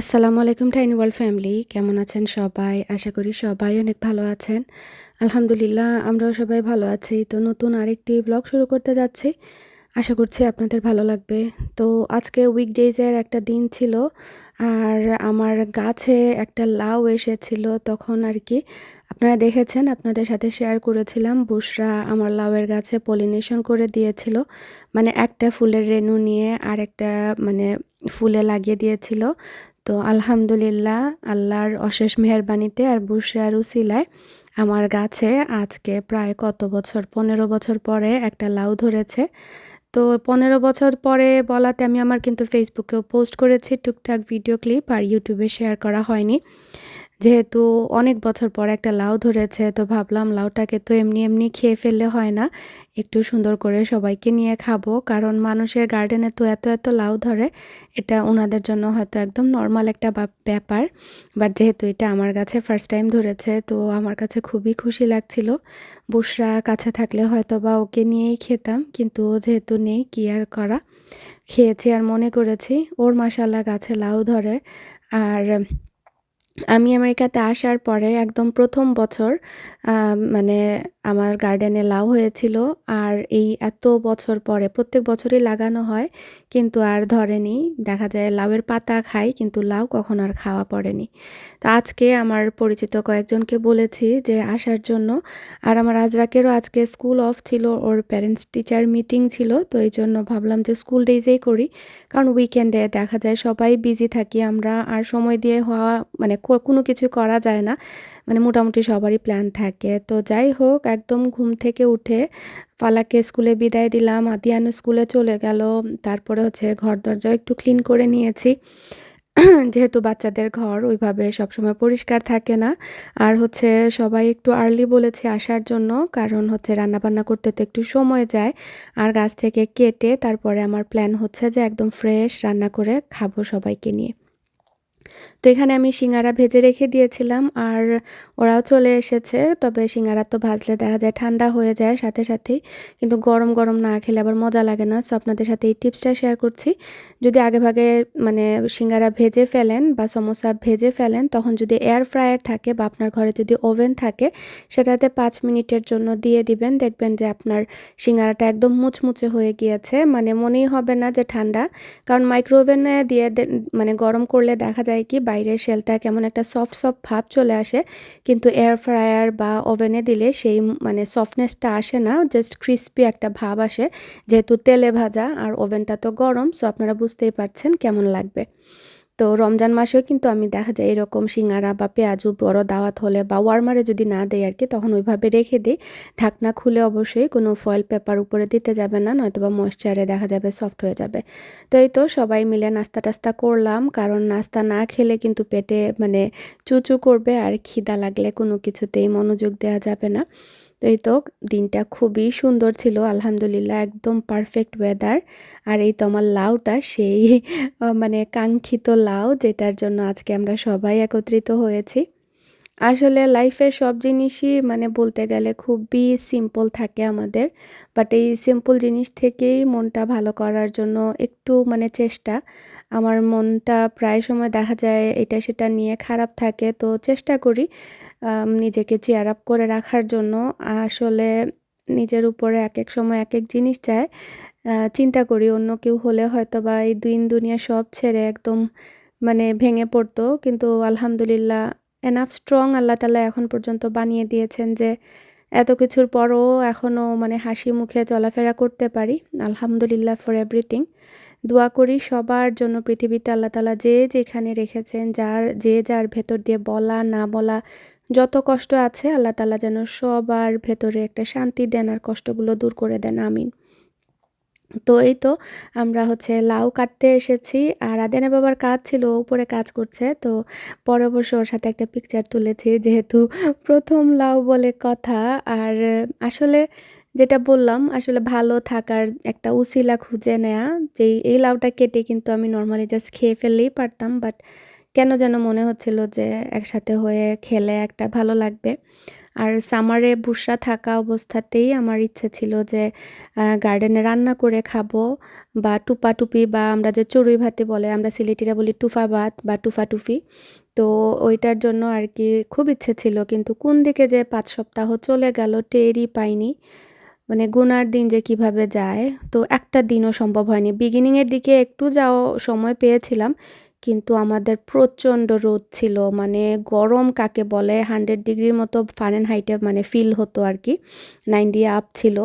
আসসালামু আলাইকুম tiny world family, কেমন আছেন সবাই? আশা করি সবাই অনেক ভালো আছেন। আলহামদুলিল্লাহ, আমরাও সবাই ভালো আছি। তো নতুন আরেকটি ব্লগ শুরু করতে যাচ্ছি। আশা করছি আপনাদের ভালো লাগবে। তো আজকে উইকডেজের একটা দিন ছিল, আর আমার গাছে একটা লাউ এসেছিল। তখন আর কি আপনারা দেখেছেন, আপনাদের সাথে শেয়ার করেছিলাম। বুসরা আমার লাউয়ের গাছে পলিনেশন করে দিয়েছিল। মানে একটা ফুলের রেণু নিয়ে আর একটা মানে ফুলে লাগিয়ে দিয়েছিল। তো আলহামদুলিল্লাহ, আল্লাহর অশেষ মেহরবানিতে আর বুসরার উসিলায় আমার গাছে আজকে প্রায় কত বছর? পনেরো বছর পরে একটা লাউ ধরেছে। তো পনেরো বছর পরে বলাতে আমি আমার কিন্তু ফেসবুকেও পোস্ট করেছি, টুকটাক ভিডিও ক্লিপ আর ইউটিউবে শেয়ার করা হয়নি। যেহেতু অনেক বছর পর একটা লাউ ধরেছে, তো ভাবলাম লাউটাকে তো এমনি এমনি খেয়ে ফেললে হয় না। একটু সুন্দর করে সবাইকে নিয়ে খাব, কারণ মানুষের গার্ডেনে তো এত এত লাউ ধরে, এটা ওনাদের জন্য হয়তো একদম নর্মাল একটা ব্যাপার। বাট যেহেতু এটা আমার কাছে ফার্স্ট টাইম ধরেছে, তো আমার কাছে খুবই খুশি লাগছিল। বুসরা কাছে থাকলে হয়তো বা ওকে নিয়েই খেতাম, কিন্তু ও যেহেতু নেই, কি আর করা? খেয়েছি আর মনে করেছি, ওর মাসাল্লা গাছে লাউ ধরে। আর আমি আমেরিকাতে আসার পরে একদম প্রথম বছর মানে আমার গার্ডেনে লাউ হয়েছিল। আর এই এত বছর পরে, প্রত্যেক বছরই লাগানো হয়, কিন্তু আর ধরেনি। দেখা যায় লাউয়ের পাতা খাই, কিন্তু লাউ কখন আর খাওয়া পড়েনি। তো আজকে আমার পরিচিত কয়েকজনকে বলেছি যে আসার জন্য। আর আমার আজরাকেরও আজকে স্কুল অফ ছিল, ওর প্যারেন্টস টিচার মিটিং ছিল। তো এই জন্য ভাবলাম যে স্কুল ডেজেই করি, কারণ উইকেন্ডে দেখা যায় সবাই বিজি থাকি আমরা। আর সময় দিয়ে হওয়া মানে কোনো কিছু করা যায় না। মানে মোটামুটি সবারই প্ল্যান থাকে। তো যাই হোক, একদম ঘুম থেকে উঠে ফালাকে স্কুলে বিদায় দিলাম আদিয়ানো স্কুলে চলে গেল। তারপরে হচ্ছে ঘর দরজাও একটু ক্লিন করে নিয়েছি। যেহেতু বাচ্চাদের ঘর, ওইভাবে সবসময় পরিষ্কার থাকে না। আর হচ্ছে সবাই একটু আর্লি বলেছে আসার জন্য, কারণ হচ্ছে রান্নাবান্না করতে তো একটু সময় যায়। আর গাছ থেকে কেটে তারপরে আমার প্ল্যান হচ্ছে যে একদম ফ্রেশ রান্না করে খাব সবাইকে নিয়ে। তো এখানে আমি সিঙ্গারা ভেজে রেখে দিয়েছিলাম আর ওরাও চলে এসেছে, তবে সিঙ্গারা তো ভাজলে দেখা যায় ঠান্ডা হয়ে যায় সাথে সাথেই, কিন্তু গরম গরম না খেলে আবার মজা লাগে না। সো আপনাদের সাথে এই টিপসটা শেয়ার করছি, যদি আগে ভাগে মানে সিঙ্গারা ভেজে ফেলেন বা সমোসা ভেজে ফেলেন, তখন যদি এয়ার ফ্রায়ার থাকে বা আপনার ঘরে যদি ওভেন থাকে, সেটাতে পাঁচ মিনিটের জন্য দিয়ে দিবেন। দেখবেন যে আপনার সিঙ্গারাটা একদম মুচমুচে হয়ে গিয়েছে মানে মনেই হবে না যে ঠান্ডা, কারণ মাইক্রো ওভেনে দিয়ে মানে গরম করলে দেখা যায় কি বাইরের শেলটা কেমন একটা সফট সফট ভাব চলে আসে, কিন্তু এয়ার ফ্রায়ার বা ওভেনে দিলে সেই মানে সফটনেসটা আসে না জাস্ট ক্রিস্পি একটা ভাব আসে, যেহেতু তেলে ভাজা আর ওভেনটা তো গরম সো আপনারা বুঝতেই পারছেন কেমন লাগবে। তো রমজান মাসেও কিন্তু আমি দেখা যায় এরকম সিঙ্গারা বা পেঁয়াজু, বড় দাওয়াত হলে বা ওয়ার্মারে যদি না দেয় আর কি তখন ওইভাবে রেখে দিই। ঢাকনা খুলে অবশ্যই কোনো ফয়েল পেপার উপরে দিতে যাবে না নয়তো বা ময়শ্চারে দেখা যাবে সফট হয়ে যাবে। তো এই তো সবাই মিলে নাস্তা টাস্তা করলাম, কারণ নাস্তা না খেলে কিন্তু পেটে মানে চুচু করবে আর খিদা লাগলে কোনো কিছুতেই মনোযোগ দেওয়া যাবে না। তো এই তো দিনটা খুবই সুন্দর ছিল, আলহামদুলিল্লাহ একদম পারফেক্ট ওয়েদার আর এই তো আমার লাউটা সেই মানে কাঙ্ক্ষিত লাউ যেটার জন্য আজকে আমরা সবাই একত্রিত হয়েছি। আসলে লাইফের সব জিনিসই মানে বলতে গেলে খুবই সিম্পল থাকে আমাদের বাট এই সিম্পল জিনিস থেকেই মনটা ভালো করার জন্য একটু মানে চেষ্টা। আমার মনটা প্রায় সময় দেখা যায় এটা সেটা নিয়ে খারাপ থাকে, তো চেষ্টা করি নিজেকে চেয়ার আপ করে রাখার জন্য। আসলে নিজের উপরে এক এক সময় এক এক জিনিস চায় চিন্তা করি অন্য কেউ হলে হয়তো বা এই দিন দুনিয়া সব ছেড়ে একদম মানে ভেঙে পড়তো, কিন্তু আলহামদুলিল্লাহ এনাফ স্ট্রং আল্লাহ তালা এখন পর্যন্ত বানিয়ে দিয়েছেন যে এত কিছুর পরও এখনও মানে হাসি মুখে চলাফেরা করতে পারি। আলহামদুলিল্লাহ ফর এভরিথিং দোয়া করি সবার জন্য পৃথিবীতে আল্লাহ তালা যে যেখানে রেখেছেন, যার যে যার ভেতর দিয়ে বলা, না বলা যত কষ্ট আছে, আল্লাহ তালা যেন সবার ভেতরে একটা শান্তি দেন আর কষ্টগুলো দূর করে দেন। আমিন। তো এই তো আমরা হচ্ছে লাউ কাটতে এসেছি আর আদেনা বাবার কাজ ছিল উপরে কাজ করছে। তো পরে অবশ্য ওর সাথে একটা পিকচার তুলেছি, যেহেতু প্রথম লাউ বলে কথা। আর আসলে যেটা বললাম, আসলে ভালো থাকার একটা উসিলা খুঁজে নেয়া, যেই এই লাউটা কেটে কিন্তু আমি নর্মালি জাস্ট খেয়ে ফেললেই পারতাম বাট কেন যেন মনে হচ্ছিল যে একসাথে হয়ে খেলে একটা ভালো লাগবে। আর সামারে বুসরা থাকা অবস্থাতেই আমার ইচ্ছে ছিল যে গার্ডেনে রান্না করে খাব বা টুপা টুপি বা আমরা যে চড়ুই ভাতে বলে আমরা সিলেটিরা বলি টুফা ভাত বা টুফা টুফি তো ওইটার জন্য আর কি খুব ইচ্ছে ছিল, কিন্তু কোন দিকে যে পাঁচ সপ্তাহ চলে গেল টেরই পাইনি। মানে গুনার দিন যে কীভাবে যায়, তো একটা দিনও সম্ভব হয়নি। বিগিনিংয়ের দিকে একটু যাও সময় পেয়েছিলাম কিন্তু আমাদের প্রচণ্ড রোদ ছিল মানে গরম কাকে বলে হান্ড্রেড ডিগ্রির মতো হাইটে মানে ফিল হতো আর কি নাইনটি আপ ছিল।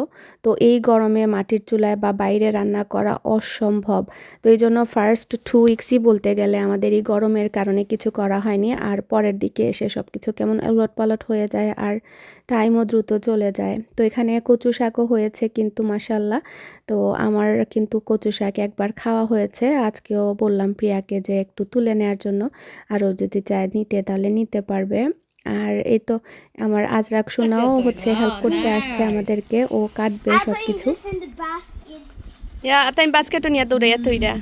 তো এই গরমে মাটির চুলায় বা বাইরে রান্না করা অসম্ভব। তো এই জন্য ফার্স্ট টু উইক্সই বলতে গেলে আমাদের এই গরমের কারণে কিছু করা হয়নি, আর পরের দিকে এসে সব কিছু কেমন উলট পালট হয়ে যায় আর টাইমও দ্রুত চলে যায়। তো এখানে কচু শাকও হয়েছে কিন্তু মাসাল্লাহ তো আমার কিন্তু কচু শাক একবার খাওয়া হয়েছে, আজকেও বললাম প্রিয়াকে যে একটু তুলে নেওয়ার জন্য। আরও যদি চায় নিতে তাহলে নিতে পারবে। আর এই তো আমার আজরাক সোনাও হচ্ছে হেল্প করতে আসছে আমাদেরকে। ও কাটবে সব কিছু তাই বাস্কেটও নিয়ে দৌড়ে তুইরা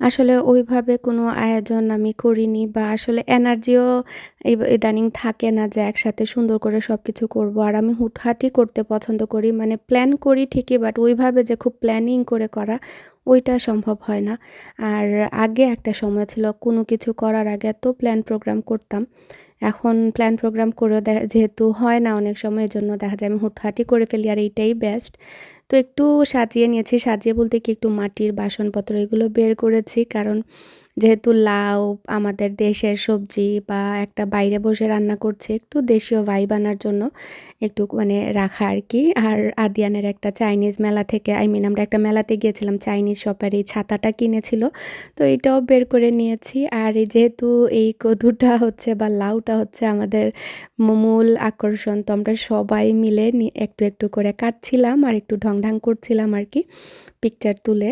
আসলে ওইভাবে কোনো আয়োজন আমি করিনি বা আসলে এনার্জিও ইদানিং থাকে না যে একসাথে সুন্দর করে সব কিছু করব। আর আমি হুটহাটি করতে পছন্দ করি মানে প্ল্যান করি ঠিকই, বাট ওইভাবে যে খুব প্ল্যানিং করে করা, ওইটা সম্ভব হয় না। আর আগে একটা সময় ছিল, কোনো কিছু করার আগে এত প্ল্যান প্রোগ্রাম করতাম। এখন প্ল্যান প্রোগ্রাম করেও যেহেতু হয় না অনেক সময় জন্য দেখা যায় আমি হুটহাটি করে ফেলি, আর এইটাই বেস্ট তো একটু সাজিয়ে নিয়েছি, সাজিয়ে বলতে কি একটু মাটির বাসনপত্র এগুলো বের করেছি, কারণ যেহেতু লাউ আমাদের দেশের সবজি বা একটা বাইরে বসে রান্না করছে, একটু দেশীয় ভাইব আনার জন্য একটু মানে রাখা আর কি আর আদিয়ানের একটা চাইনিজ মেলা থেকে আই মিন আমরা একটা মেলাতে গিয়েছিলাম চাইনিজ শপের এই ছাতাটা কিনেছিল। তো এটাও বের করে নিয়েছি। আর এই যেহেতু এই কদুটা হচ্ছে বা লাউটা হচ্ছে আমাদের মূল আকর্ষণ, তো আমরা সবাই মিলে একটু একটু করে কাটছিলাম আর একটু ঢং ঢং করছিলাম আর কি পিকচার তুলে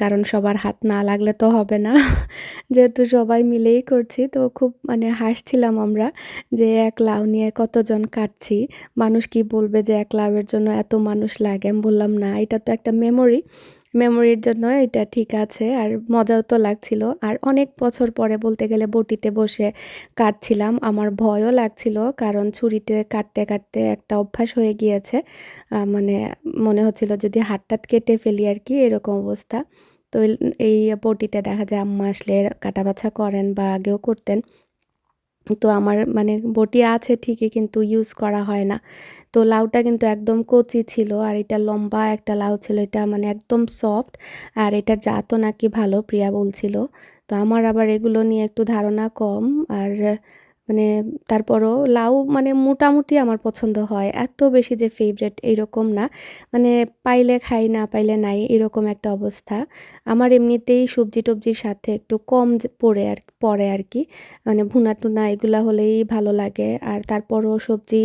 কারণ সবার হাত না লাগলে তো হবে না। যেহেতু সবাই মিলেই করছি, তো খুব মানে হাসছিলাম আমরা যে এক লাউ নিয়ে কতজন কাটছি। মানুষ কি বলবে যে এক লাউয়ের জন্য এত মানুষ লাগে? আমি বললাম, না, এটা তো একটা মেমোরি মেমোরির জন্য এটা ঠিক আছে। আর মজাও তো লাগছিল। আর অনেক বছর পরে বলতে গেলে বটিতে বসে কাটছিলাম। আমার ভয়ও লাগছিল কারণ ছুরিতে কাটতে কাটতে একটা অভ্যাস হয়ে গিয়েছে। মানে মনে হচ্ছিল যদি হাতটাত কেটে ফেলি আর কি, এরকম অবস্থা। তো এই বটিতে দেখা যায় আম্মা আসলে কাটা বাছা করেন বা আগেও করতেন। তো আমার মানে বটি আছে ঠিকই কিন্তু ইউজ করা হয় না। তো লাউটা কিন্তু একদম কচি ছিল আর এটা লম্বা একটা লাউ ছিল, এটা মানে একদম সফট আর এটা জাতও নাকি ভালো, প্রিয়া বলছিল। তো আমার আবার এগুলো নিয়ে একটু ধারণা কম আর মানে তারপরও লাউ মানে মোটামুটি আমার পছন্দ হয়। এত বেশি যে ফেভারেট এইরকম না। মানে পাইলে খাই, না পাইলে নাই, এরকম একটা অবস্থা। আমার এমনিতেই সবজি টবজির সাথে একটু কম পড়ে আর পড়ে আর কি। মানে ভুনা টুনা এগুলা হলেই ভালো লাগে। আর তারপরও সবজি,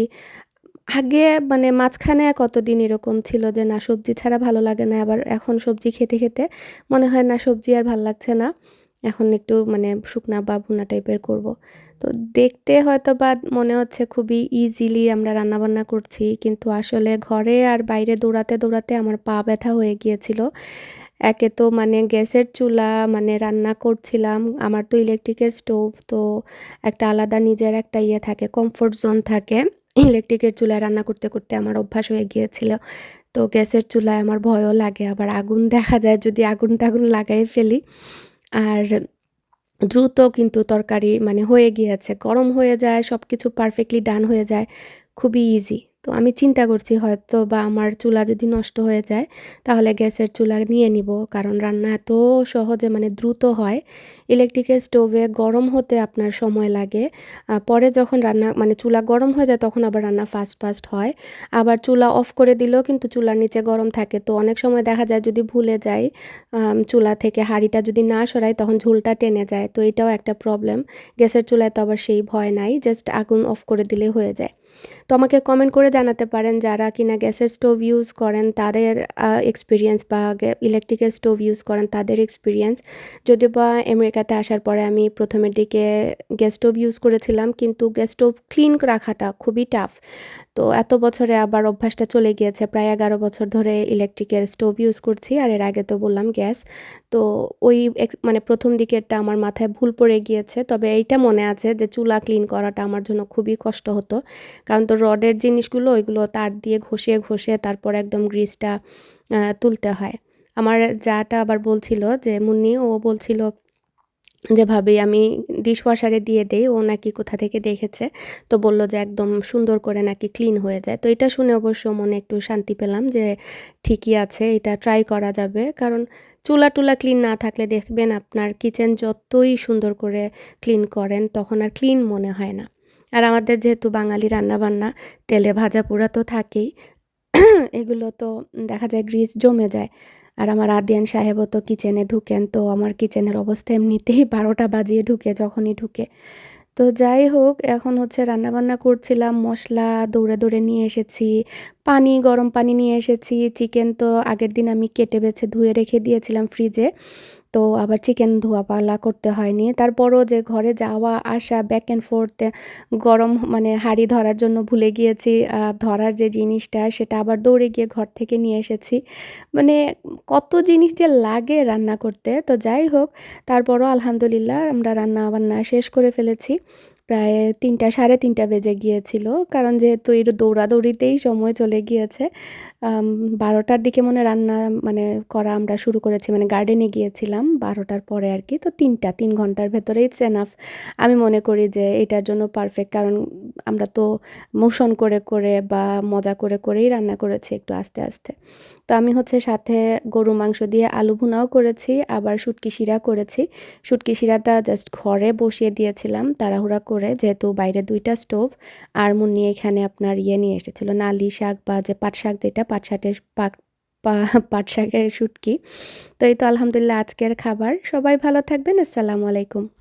আগে মানে মাঝখানে কতদিন এরকম ছিল যে না সবজি ছাড়া ভালো লাগে না, আবার এখন সবজি খেতে খেতে মনে হয় না সবজি আর ভালো লাগছে না। এখন একটু মানে শুকনা বা ভুনা টাইপের করব। তো দেখতে হয়তো বা মনে হচ্ছে খুবই ইজিলি আমরা রান্নাবান্না করছি, কিন্তু আসলে ঘরে আর বাইরে দৌড়াতে দৌড়াতে আমার পা ব্যথা হয়ে গিয়েছিল। একে তো মানে গ্যাসের চুলা মানে রান্না করছিলাম, আমার তো ইলেকট্রিকের স্টোভ তো একটা আলাদা নিজের একটা ইয়ে থাকে কমফোর্ট জোন থাকে। ইলেকট্রিকের চুলায় রান্না করতে করতে আমার অভ্যাস হয়ে গিয়েছিল। তো গ্যাসের চুলায় আমার ভয়ও লাগে, আবার আগুন দেখা যায় যদি আগুন টাগুন লাগাই ফেলি। আর দ্রুত কিন্তু তরকারি মানে হয়ে গিয়েছে, গরম হয়ে যায় সব কিছু পারফেক্টলি ডান হয়ে যায়, খুবই ইজি তো আমি চিন্তা করছি হয়তো বা আমার চুলা যদি নষ্ট হয়ে যায়, তাহলে গ্যাসের চুলা নিয়ে নিব। কারণ রান্না এত সহজে মানে দ্রুত হয়। ইলেকট্রিকের স্টোভে গরম হতে আপনার সময় লাগে। পরে যখন রান্না মানে চুলা গরম হয়ে যায়, তখন আবার রান্না ফাস্ট ফাস্ট হয়। আবার চুলা অফ করে দিলেও কিন্তু চুলার নিচে গরম থাকে। তো অনেক সময় দেখা যায় যদি ভুলে যাই চুলা থেকে হাঁড়িটা যদি না সরাই, তখন ঝুলটা টেনে যায়। তো এটাও একটা প্রবলেম গ্যাসের চুলায় তো আবার সেই ভয় নাই। জাস্ট আগুন অফ করে দিলে হয়ে যায়। তো আমাকে কমেন্ট করে জানাতে পারেন যারা কিনা গ্যাসের স্টোভ ইউজ করেন, তাদের এক্সপিরিয়েন্স বা ইলেকট্রিকের স্টোভ ইউজ করেন, তাদের এক্সপিরিয়েন্স যদিও বা আমেরিকাতে আসার পরে আমি প্রথমের দিকে গ্যাস স্টোভ ইউজ করেছিলাম, কিন্তু গ্যাস স্টোভ ক্লিন রাখাটা খুবই টাফ তো এত বছরে আবার অভ্যাসটা চলে গিয়েছে, প্রায় এগারো বছর ধরে ইলেকট্রিকের স্টোভ ইউজ করছি, আর এর আগে তো বললাম গ্যাস। তো ওই মানে প্রথম দিকেরটা আমার মাথায় ভুল পড়ে গিয়েছে, তবে এইটা মনে আছে যে চুলা ক্লিন করাটা আমার জন্য খুবই কষ্ট হতো। কারণ তো রডের জিনিসগুলো ওইগুলো তার দিয়ে ঘষে ঘষে তারপর একদম গ্রিসটা তুলতে হয়। আমার যাটা আবার বলছিল যে, মুন্নি, ও বলছিল যেভাবে আমি ডিশওয়াশারে দিয়ে দেই, ও নাকি কোথা থেকে দেখেছে? তো বলল যে, একদম সুন্দর করে নাকি ক্লিন হয়ে যায়। তো এটা শুনে অবশ্য মনে একটু শান্তি পেলাম যে, ঠিকই আছে, এটা ট্রাই করা যাবে। কারণ চুলা টুলা ক্লিন না থাকলে দেখবেন আপনার কিচেন যতই সুন্দর করে ক্লিন করেন, তখন আর ক্লিন মনে হয় না। আর আমাদের যেহেতু বাঙালি রান্নাবান্না, তেলে ভাজা পোড়া তো থাকেই, এগুলো তো দেখা যায় গ্রিস জমে যায়। আর আমার আদিয়ান সাহেবও তো কিচেনে ঢুকেন, তো আমার কিচেনের অবস্থা এমনিতেই বারোটা বাজিয়ে ঢুকে, যখনই ঢুকে। তো যাই হোক, এখন হচ্ছে রান্নাবান্না করছিলাম, মশলা দৌড়ে দৌড়ে নিয়ে এসেছি, পানি, গরম পানি নিয়ে এসেছি চিকেন তো আগের দিন আমি কেটে বেছে ধুয়ে রেখে দিয়েছিলাম ফ্রিজে তো আবার চিকেন ধোয়া পালা করতে হয়নি। তারপরও যে ঘরে যাওয়া, আসা ব্যাক অ্যান্ড ফোর্থ গরম মানে হাড়ি ধরার জন্য ভুলে গিয়েছি। ধরার যে জিনিসটা সেটা আবার দৌড়ে গিয়ে ঘর থেকে নিয়ে এসেছি। মানে কত জিনিস যে লাগে রান্না করতে। তো যাই হোক, তারপরও আলহামদুলিল্লাহ আমরা রান্না বান্না শেষ করে ফেলেছি। প্রায় তিনটা, সাড়ে তিনটা বেজে গিয়েছিল। কারণ যেহেতু এর দৌড়াদৌড়িতেই সময় চলে গিয়েছে বারোটার দিকে মনে রান্না মানে করা আমরা শুরু করেছি মানে গার্ডেনে গিয়েছিলাম বারোটার পরে আর কি। তো তিনটা, তিন ঘণ্টার ভেতরে ইটস এনাফ আমি মনে করি যে এটার জন্য পারফেক্ট কারণ আমরা তো মোশন করে করে বা মজা করে, করেই রান্না করেছি একটু আস্তে আস্তে। তো আমি হচ্ছে সাথে গরু মাংস দিয়ে আলু ভুনাও করেছি, আবার শুটকি শিরা করেছি। শুটকি শিরাটা জাস্ট ঘরে বসিয়ে দিয়েছিলাম, তাড়াহুড়া করে যেহেতু বাইরে দুইটা স্টোভ আর মুন্নি এখানে আপনার ইয়ে নিয়ে এসেছিল, নালি শাক বা যে পাট শাক যেটা, পাট শাকের পাক পাট শাকের শুটকি। তো এই তো আলহামদুলিল্লাহ আজকের খাবার। সবাই ভালো থাকবেন। আসসালামু আলাইকুম।